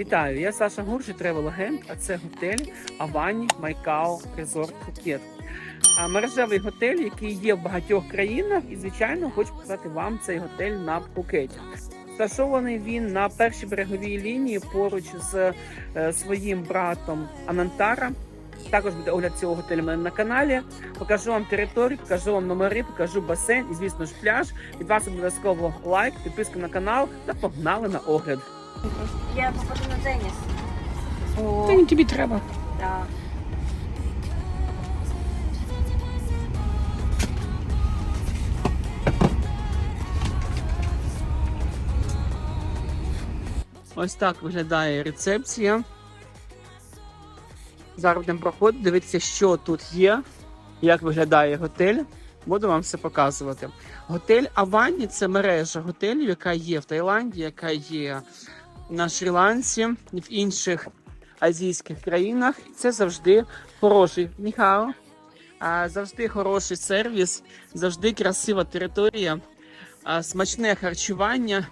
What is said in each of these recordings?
Вітаю, я Саша Гуржі, тревел агент, а це готель Авані Майкао Резорт Пхукет. Мережевий готель, який є в багатьох країнах, і звичайно хочу показати вам цей готель на Пхукеті. Розташований він на першій береговій лінії поруч з е, своїм братом Анантара. Також буде огляд цього готелю мене на каналі. Покажу вам територію, покажу вам номери, покажу басейн і, звісно ж, пляж. Від вас обов'язково лайк, підписка на канал та погнали на огляд. Я попаду на теніс. Та ні, тобі треба. Да. Ось так виглядає рецепція. Зараз будемо проходити, дивитися, що тут є, як виглядає готель. Буду вам все показувати. Готель Авані це мережа готелів, яка є в Таїланді, яка є на Шрі-Ланці, в інших азійських країнах. Це завжди хороший Ніхао. Завжди хороший сервіс, завжди красива територія, смачне харчування.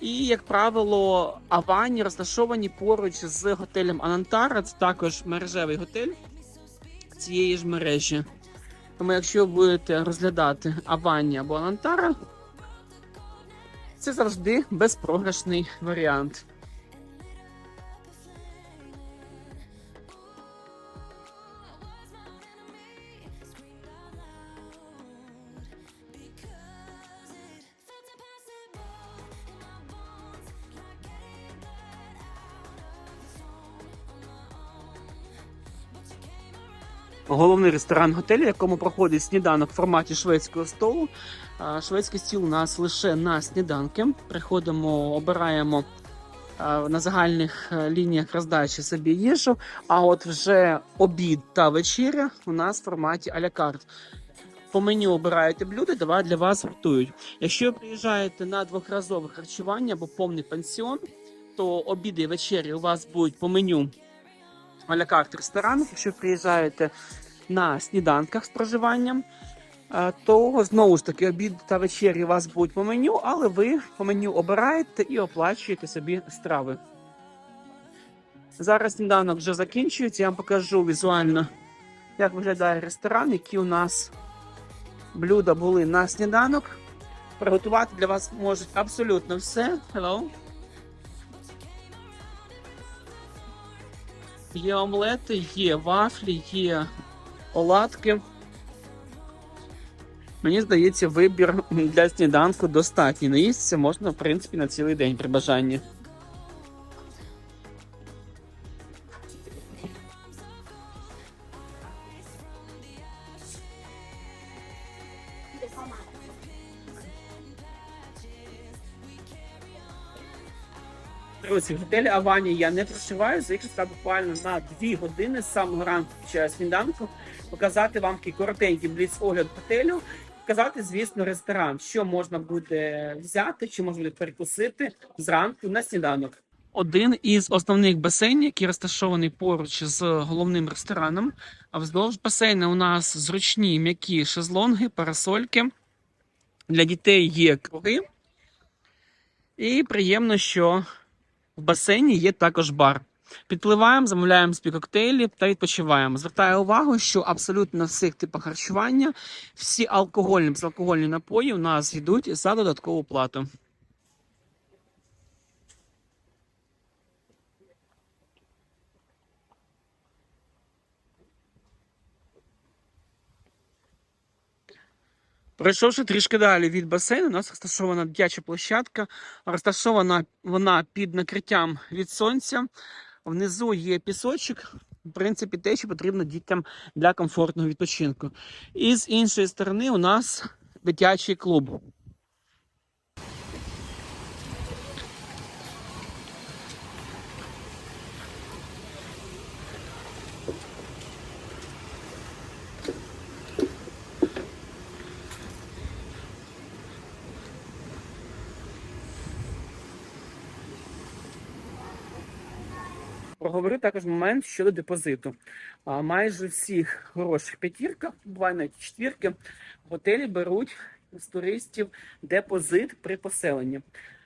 І, як правило, Авані розташовані поруч з готелем Анантара. Це також мережевий готель цієї ж мережі. Тому, якщо будете розглядати Авані або Анантара, це завжди безпрограшний варіант. Головний ресторан готелю, в якому проходить сніданок в форматі шведського столу. Шведський стіл у нас лише на сніданки. Приходимо, обираємо на загальних е, лініях роздачі собі їжу. А от вже обід та вечеря у нас в форматі а-ля карт. По меню обираєте блюда, давай для вас готують. Якщо ви приїжджаєте на двохразове харчування або повний пансіон, то обіди і вечері у вас будуть по меню а-ля карт ресторанах. Якщо приїжджаєте на сніданках з проживанням, е, то знову ж таки обід та вечері у вас будуть по меню, але ви по меню обираєте і оплачуєте собі страви. Зараз сніданок вже закінчується. Я вам покажу візуально, як виглядає ресторан, які у нас блюда були на сніданок. Приготувати для вас можуть абсолютно все. Hello. Є омлети, є вафлі, є оладки. Мені здається, вибір для сніданку достатній. Наїстися можна, в принципі, на цілий день при бажанні. Друзі, в готелі Авані я не проживаю, заїхався буквально на 2 години з самого ранку час сніданку, показати вам такий коротенький бліц огляд готелю, показати, звісно, ресторан, що можна буде взяти, чи можна буде перекусити зранку на сніданок. Один із основних басейнів, який розташований поруч з головним рестораном. А вздовж басейну у нас зручні м'які шезлонги, парасольки. Для дітей є круги. І приємно, що в басейні є також бар. Підпливаємо, замовляємо собі коктейлі та відпочиваємо. Звертаю увагу, що абсолютно на всіх типах харчування всі алкогольні безалкогольні напої у нас йдуть за додаткову плату. Пройшовши трішки далі від басейну, у нас розташована дитяча площадка. Розташована вона під накриттям від сонця. Внизу є пісочок. В принципі, те, що потрібно дітям для комфортного відпочинку. І з іншої сторони у нас дитячий клуб. Проговорю також момент щодо депозиту. А, майже всіх хороших п'ятірках, буває навіть четвірки, готелі беруть з туристів депозит при поселенні.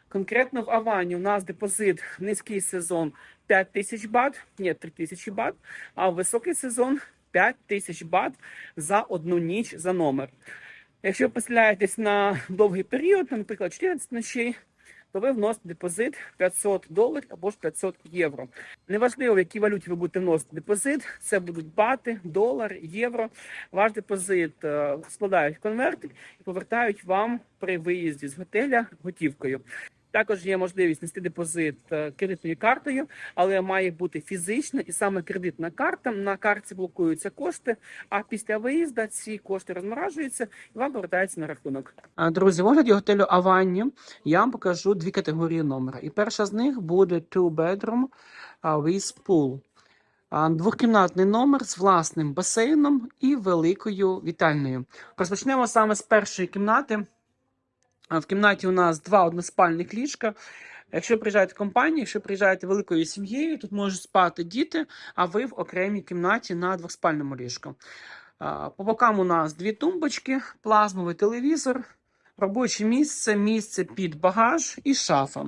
Конкретно в Авані у нас депозит низький сезон 5 тисяч бат, ні, 3 тисячі бат, а високий сезон 5 тисяч бат за одну ніч за номер. Якщо ви поселяєтесь на довгий період, наприклад, 14 ночей, то ви вносите депозит 500 доларів або ж 500 євро. Неважливо, в якій валюті ви будете вносити депозит, це будуть бати, долар, євро. Ваш депозит е, складають в конвертик і повертають вам при виїзді з готеля готівкою. Також є можливість нести депозит е, кредитною картою, але має бути фізична і саме кредитна карта. На карті блокуються кошти, а після виїзду ці кошти розморажуються і вам повертаються на рахунок. Друзі, в огляді готелю Аванні я вам покажу дві категорії номера. І перша з них буде two bedroom with pool. А, Двохкімнатний номер з власним басейном і великою вітальною. Розпочнемо саме з першої кімнати. В кімнаті у нас два односпальних ліжка. Якщо приїжджаєте компанією, якщо приїжджаєте великою сім'єю, тут можуть спати діти, а ви в окремій кімнаті на двоспальному ліжку. По бокам у нас дві тумбочки, плазмовий телевізор, робоче місце, місце під багаж і шафа.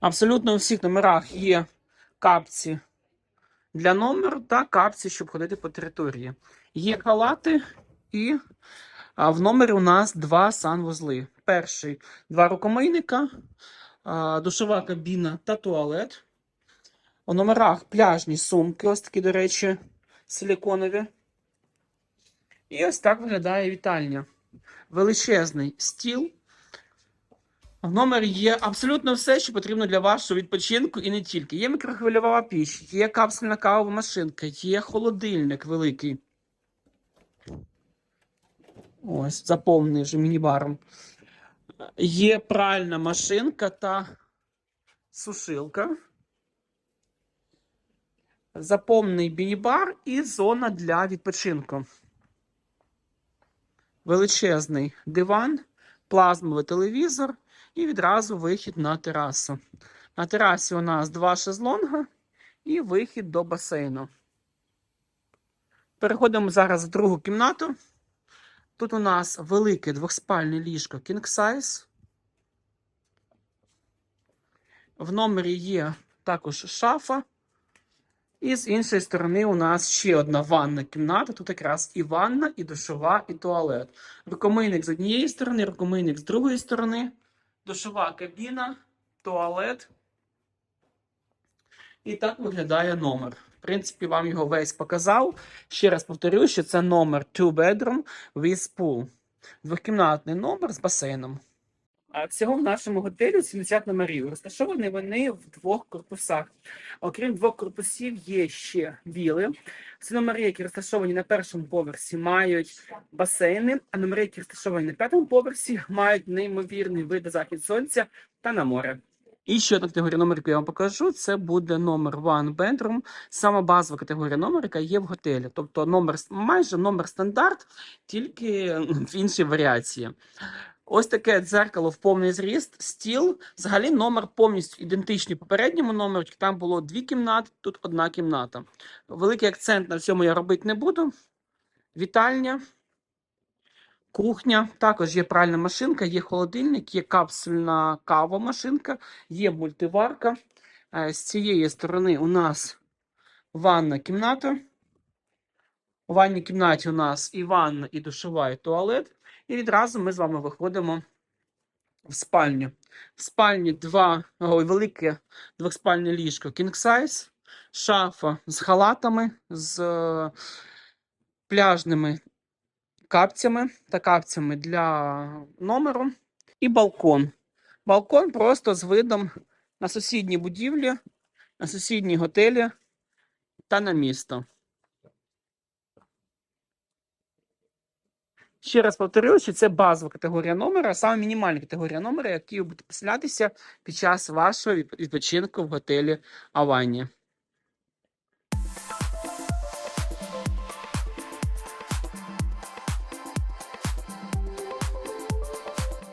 Абсолютно у всіх номерах є капці для номеру та капці, щоб ходити по території. Є халати і а, в номері у нас два санвузли. Перший два рукомийника, душова кабіна та туалет. У номерах пляжні сумки, ось такі, до речі, силіконові. І ось так виглядає вітальня. Величезний стіл. В номері є абсолютно все, що потрібно для вашого відпочинку і не тільки. Є мікрохвильова піч, є капсульна кавова машинка, є холодильник великий. Ось, заповнений вже міні-баром. Є пральна машинка та сушилка. Заповнений міні-бар і зона для відпочинку. Величезний диван, плазмовий телевізор і відразу вихід на терасу. На терасі у нас два шезлонга і вихід до басейну. Переходимо зараз в другу кімнату. Тут у нас велике двохспальне ліжко King Size. В номері є також шафа. І з іншої сторони у нас ще одна ванна кімната. Тут якраз і ванна, і душова, і туалет. Рукомийник з однієї сторони, рукомийник з другої сторони, душова кабіна, туалет. І так виглядає номер. Принципі, вам його весь показав. Ще раз повторю, що це номер 2 bedroom with pool. Двохкімнатний номер з басейном. Всього в нашому готелі 70 номерів. Розташовані вони в двох корпусах. Окрім двох корпусів, є ще віли. Всі номери, які розташовані на першому поверсі, мають басейни, а номери, які розташовані на п'ятому поверсі, мають неймовірний вид захід сонця та на море. І ще одна категорія номерів, яку я вам покажу, це буде номер One Bedroom. Сама базова категорія номер, яка є в готелі. Тобто номер майже номер стандарт, тільки в іншій варіації. Ось таке дзеркало в повний зріст, стіл. Взагалі номер повністю ідентичний попередньому номеру. Там було дві кімнати, тут одна кімната. Великий акцент на цьому я робити не буду. Вітальня, кухня. Також є пральна машинка, є холодильник, є капсульна кава машинка, є мультиварка. Е, З цієї сторони у нас ванна кімната. У ванній кімнаті у нас і ванна, і душова, і туалет. І відразу ми з вами виходимо в спальню. В спальні два ой, велике двохспальне ліжко King Size, шафа з халатами, з е, пляжними капцями та капцями для номеру. І балкон. Балкон просто з видом на сусідні будівлі, на сусідні готелі та на місто. Ще раз повторюю, що це базова категорія номера, саме мінімальна категорія номера, які ви будете поселятися під час вашого відпочинку в готелі Авані.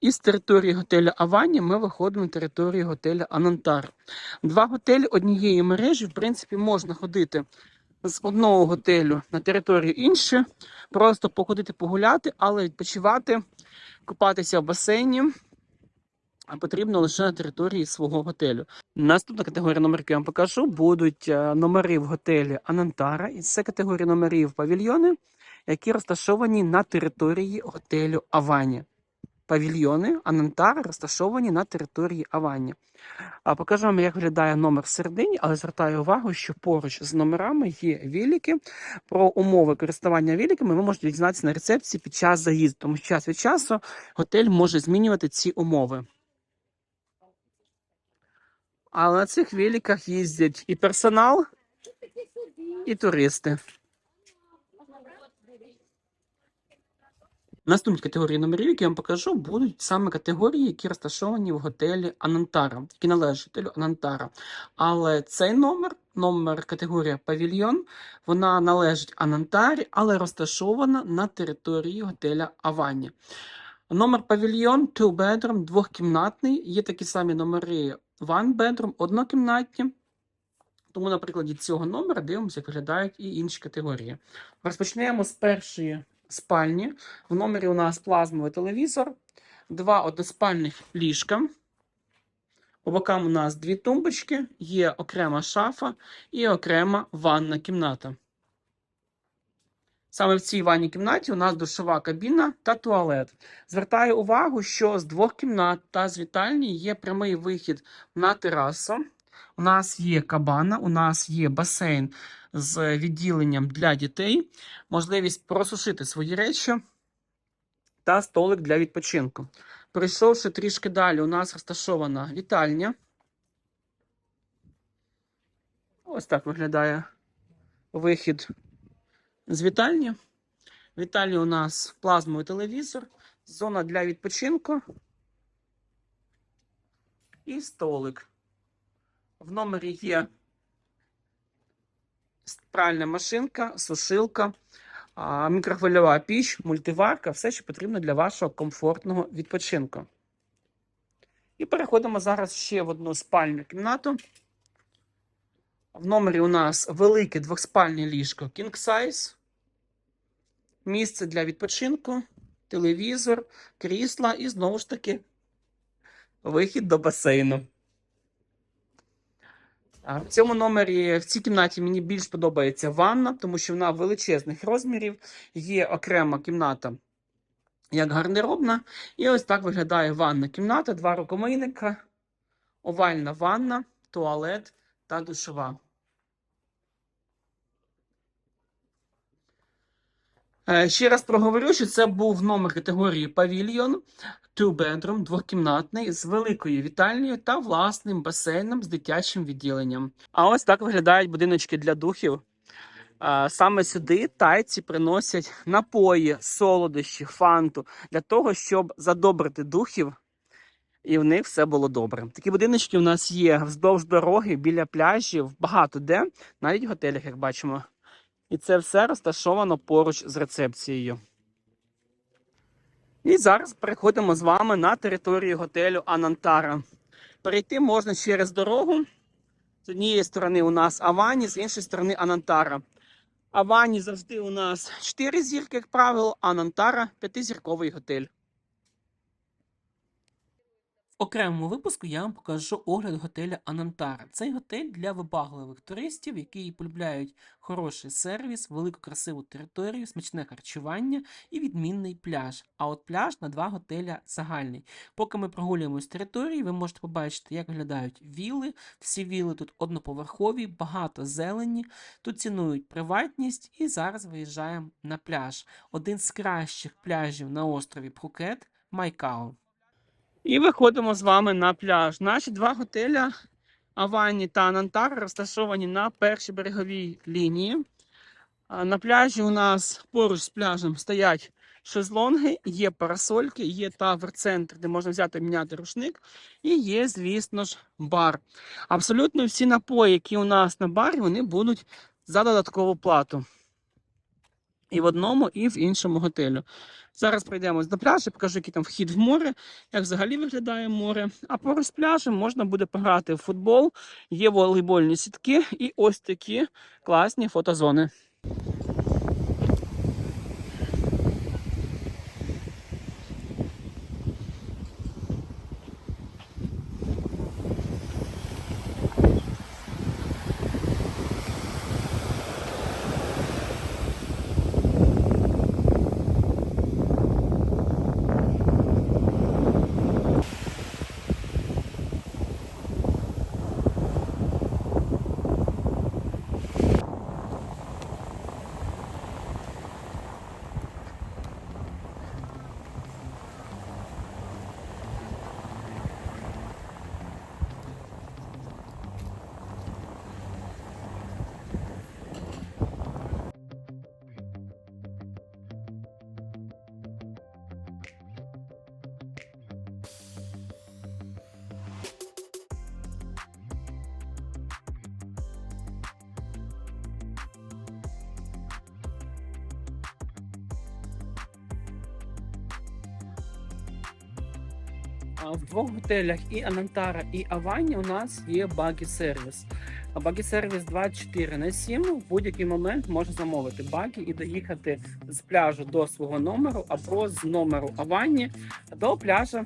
Із території готеля Авані ми виходимо на територію готеля Анантар. Два готелі однієї мережі, в принципі, можна ходити з одного готелю на територію інше, просто походити погуляти, але відпочивати, купатися в басейні а потрібно лише на території свого готелю. Наступна категорія номерів, я вам покажу, будуть е, номери в готелі Анантара. І це категорія номерів павільйони, які розташовані на території готелю Авані. Павільйони Анантара розташовані на території Авані. Покажу вам, як виглядає номер всередині, але звертаю увагу, що поруч з номерами є віліки. Про умови користування віліками ви можете дізнатися на рецепції під час заїзду, тому що час від часу готель може змінювати ці умови. Але на цих великах їздять і персонал, і туристи. Наступні категорії номерів, які я вам покажу, будуть саме категорії, які розташовані в готелі Анантара, які належать готелю Анантара. Але цей номер, номер категорія Павільйон, вона належить Анантарі, але розташована на території готеля Авані. Номер павільйон, two bedroom, двохкімнатний. Є такі самі номери one bedroom, однокімнатні. Тому на прикладі цього номера дивимося, як виглядають і інші категорії. Розпочнемо з першої спальні. В номері у нас плазмовий телевізор, два односпальних ліжка. По бокам у нас дві тумбочки, є окрема шафа і окрема ванна кімната. Саме в цій ванній кімнаті у нас душова кабіна та туалет. Звертаю увагу, що з двох кімнат та з вітальні є прямий вихід на терасу. У нас є кабана, у нас є басейн з відділенням для дітей, можливість просушити свої речі та столик для відпочинку. Прийшовши трішки далі, у нас розташована вітальня. Ось так виглядає вихід з вітальні. Вітальні у нас плазмовий телевізор, зона для відпочинку і столик. В номері є пральна машинка, сушилка, мікрохвильова піч, мультиварка, все, що потрібно для вашого комфортного відпочинку. І переходимо зараз ще в одну спальню кімнату. В номері у нас велике двохспальне ліжко King Size, місце для відпочинку, телевізор, крісла і знову ж таки вихід до басейну. В цьому номері, в цій кімнаті мені більш подобається ванна, тому що вона величезних розмірів. Є окрема кімната як гардеробна. І ось так виглядає ванна кімната, два рукомийника, овальна ванна, туалет та душова. Ще раз проговорю, що це був номер категорії павільйон, two bedroom, двохкімнатний, з великою вітальнею та власним басейном з дитячим відділенням. А ось так виглядають будиночки для духів. Е, Саме сюди тайці приносять напої, солодощі, фанту для того, щоб задобрити духів і в них все було добре. Такі будиночки у нас є вздовж дороги, біля пляжів, багато де, навіть в готелях, як бачимо. І це все розташовано поруч з рецепцією. І зараз переходимо з вами на територію готелю Анантара. Перейти можна через дорогу. З однієї сторони у нас Авані, з іншої сторони Анантара. Авані завжди у нас 4 зірки, як правило, Анантара 5-зірковий готель. Окремому випуску я вам покажу огляд готеля Анантара. Цей готель для вибагливих туристів, які полюбляють хороший сервіс, велику красиву територію, смачне харчування і відмінний пляж. А от пляж на два готеля загальний. Поки ми прогулюємось території, ви можете побачити, як виглядають віли. Всі віли тут одноповерхові, багато зелені. Тут цінують приватність і зараз виїжджаємо на пляж. Один з кращих пляжів на острові Пхукет Майкао. І виходимо з вами на пляж. Наші два готеля Авані та Анантар розташовані на першій береговій лінії. На пляжі у нас поруч з пляжем стоять шезлонги, є парасольки, є тавер-центр, де можна взяти міняти рушник, і є, звісно ж, бар. Абсолютно всі напої, які у нас на барі, вони будуть за додаткову плату. І в одному, і в іншому готелю. Зараз пройдемось до пляжу, покажу, який там вхід в море, як взагалі виглядає море. А поруч пляжем можна буде пограти в футбол, є волейбольні сітки і ось такі класні фотозони. В двох готелях і Анантара, і Авані у нас є багі сервіс. Багі сервіс 24 на 7 в будь-який момент можна замовити багі і доїхати з пляжу до свого номеру або з номеру Авані до пляжа.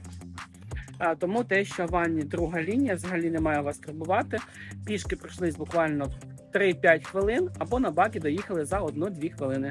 Тому те, що Авані друга лінія, взагалі не має вас турбувати. Пішки пройшлись буквально 3-5 хвилин, або на багі доїхали за 1-2 хвилини.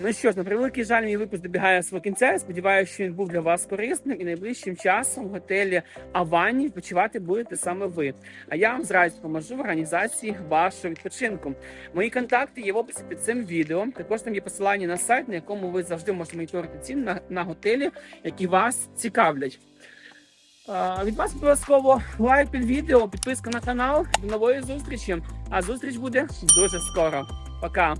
Ну що ж, на превеликий жаль, мій випуск добігає свого кінця. Я сподіваюся, що він був для вас корисним і найближчим часом в готелі Авані відпочивати будете саме ви. А я вам з радістю поможу в організації вашого відпочинку. Мої контакти є в описі під цим відео. Також там є посилання на сайт, на якому ви завжди можете моніторити ціни на, на готелі, які вас цікавлять. Від вас обов'язково лайк під відео, підписка на канал. До нової зустрічі. А зустріч буде дуже скоро. Пока.